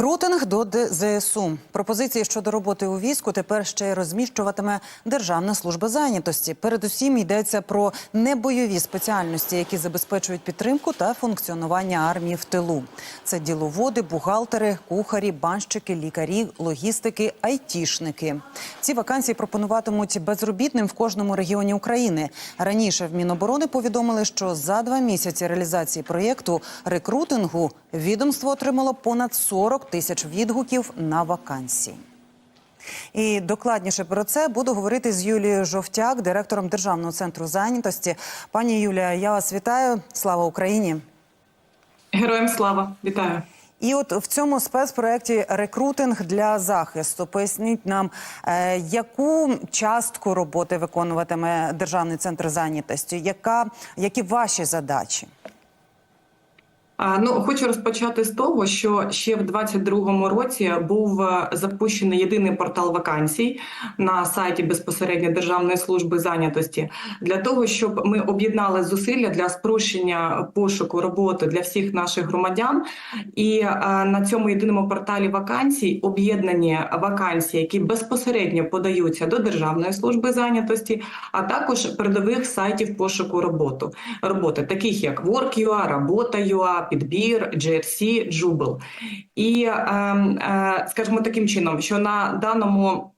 Рекрутинг до ДЗСУ. Пропозиції щодо роботи у війську тепер ще й розміщуватиме Державна служба зайнятості. Передусім йдеться про небойові спеціальності, які забезпечують підтримку та функціонування армії в тилу. Це діловоди, бухгалтери, кухарі, банщики, лікарі, логістики, айтішники. Ці вакансії пропонуватимуть безробітним в кожному регіоні України. Раніше в Міноборони повідомили, що за два місяці реалізації проєкту рекрутингу відомство отримало понад 40 тисяч відгуків на вакансії. І докладніше про це буду говорити з Юлією Жовтяк, директором Державного центру зайнятості. Пані Юлія, я вас вітаю. Слава Україні! Героям слава, вітаю. І от в цьому спецпроєкті рекрутинг для захисту. Поясніть нам, е, яку частку роботи виконуватиме Державний центр зайнятості, яка які ваші задачі? Ну, хочу розпочати з того, що ще в 2022 році був е, запущений єдиний портал вакансій на сайті безпосередньо Державної служби зайнятості для того, щоб ми об'єднали зусилля для спрощення пошуку роботи для всіх наших громадян. І е, на цьому єдиному порталі вакансій об'єднані вакансії, які безпосередньо подаються до Державної служби зайнятості, а також передових сайтів пошуку роботи, роботи таких як Work.ua, Робота.ua, Підбір, GRC, Jubel. І, е, е, скажімо таким чином, що на даному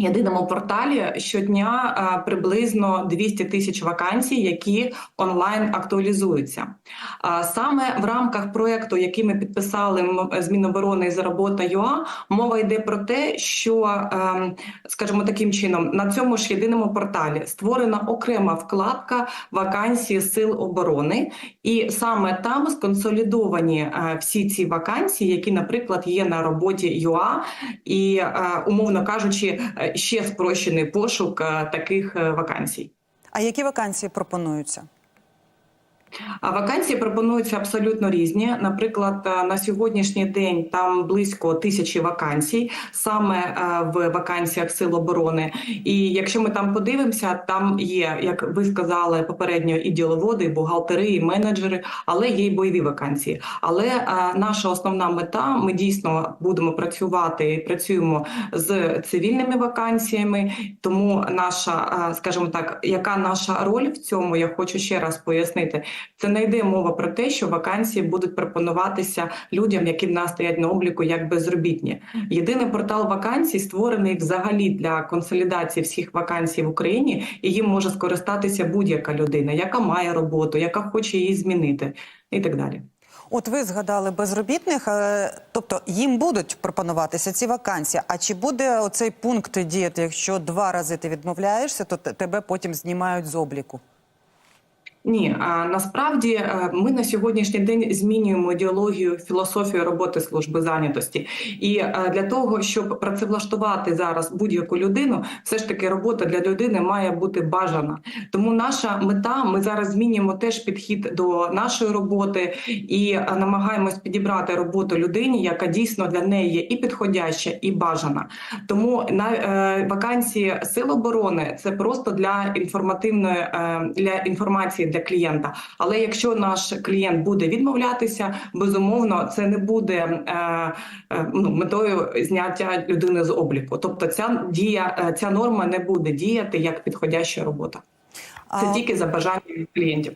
єдиному порталі щодня е, приблизно 200 тисяч вакансій, які онлайн актуалізуються. А саме в рамках проекту, який ми підписали з Міноборони і заробота ЮА, мова йде про те, що, е, скажімо таким чином, на цьому ж єдиному порталі створена окрема вкладка вакансії сил оборони, і саме там сконсолідовані е, всі ці вакансії, які, наприклад, є на роботі ЮА, і е, умовно кажучи, е, ще спрощений пошук е, таких е, вакансій. А які вакансії пропонуються? А вакансії пропонуються абсолютно різні. Наприклад, е, на сьогоднішній день там близько тисячі вакансій, саме е, в вакансіях сил оборони. І якщо ми там подивимося, там є, як ви сказали, попередньо і діловоди, і бухгалтери, і менеджери, але є й бойові вакансії. Але е, наша основна мета ми дійсно будемо працювати і працюємо з цивільними вакансіями. Тому наша, скажімо так, яка наша роль в цьому, я хочу ще раз пояснити. Це не йде мова про те, що вакансії будуть пропонуватися людям, які в нас стоять на обліку як безробітні. Єдиний портал вакансій створений взагалі для консолідації всіх вакансій в Україні, і їм може скористатися будь-яка людина, яка має роботу, яка хоче її змінити, і так далі. От ви згадали безробітних, е, тобто їм будуть пропонуватися ці вакансії. А чи буде оцей пункт діяти, якщо два рази ти відмовляєшся, то тебе потім знімають з обліку? Ні, а насправді е, ми на сьогоднішній день змінюємо ідеологію, філософію роботи служби зайнятості. І е, для того, щоб працевлаштувати зараз будь-яку людину, все ж таки робота для людини має бути бажана. Тому наша мета, ми зараз змінюємо теж підхід до нашої роботи і е, намагаємось підібрати роботу людині, яка дійсно для неї є і підходяща, і бажана. Тому на вакансії сил оборони це просто для інформативної для інформації для клієнта. Але якщо наш клієнт буде відмовлятися, безумовно це не буде е, е, ну, метою зняття людини з обліку. Тобто, ця дія, е, ця норма не буде діяти як підходяща робота. Це А- тільки за бажанням клієнтів.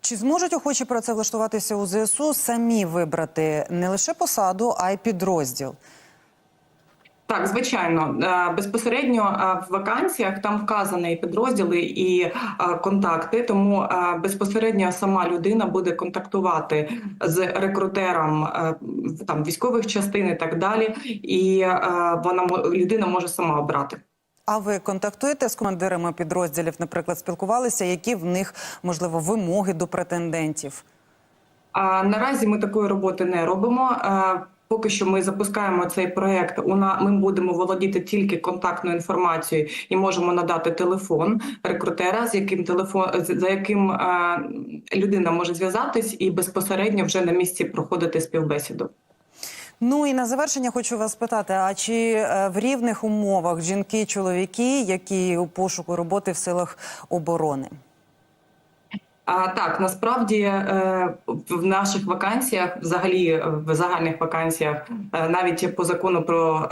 Чи зможуть охочі працевлаштуватися у ЗСУ самі вибрати не лише посаду, а й підрозділ? Так, звичайно, Е, безпосередньо е, в вакансіях там вказані і підрозділи і е, контакти. Тому безпосередньо сама людина буде контактувати з рекрутером там військових частин і так далі, і вона людина може сама обрати. А ви контактуєте з командирами підрозділів, наприклад, спілкувалися, які в них можливо вимоги до претендентів? А наразі ми такої роботи не робимо. Поки що ми запускаємо цей проект. Ми будемо володіти тільки контактною інформацією і можемо надати телефон рекрутера, з яким телефон за яким е, людина може зв'язатись і безпосередньо вже на місці проходити співбесіду. Ну і на завершення хочу вас питати: а чи е, в рівних умовах жінки, чоловіки, які у пошуку роботи в силах оборони? А, так, насправді е, в наших вакансіях, взагалі е, в загальних вакансіях, е, навіть по закону про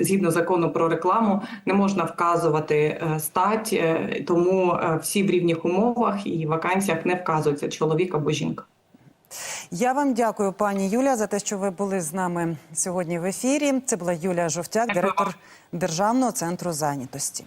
згідно закону про рекламу, не можна вказувати стать, тому всі в рівних умовах і вакансіях не вказується чоловік або жінка. Я вам дякую, пані Юля, за те, що ви були з нами сьогодні в ефірі. Це була Юлія Жовтяк, директор. Державного центру зайнятості.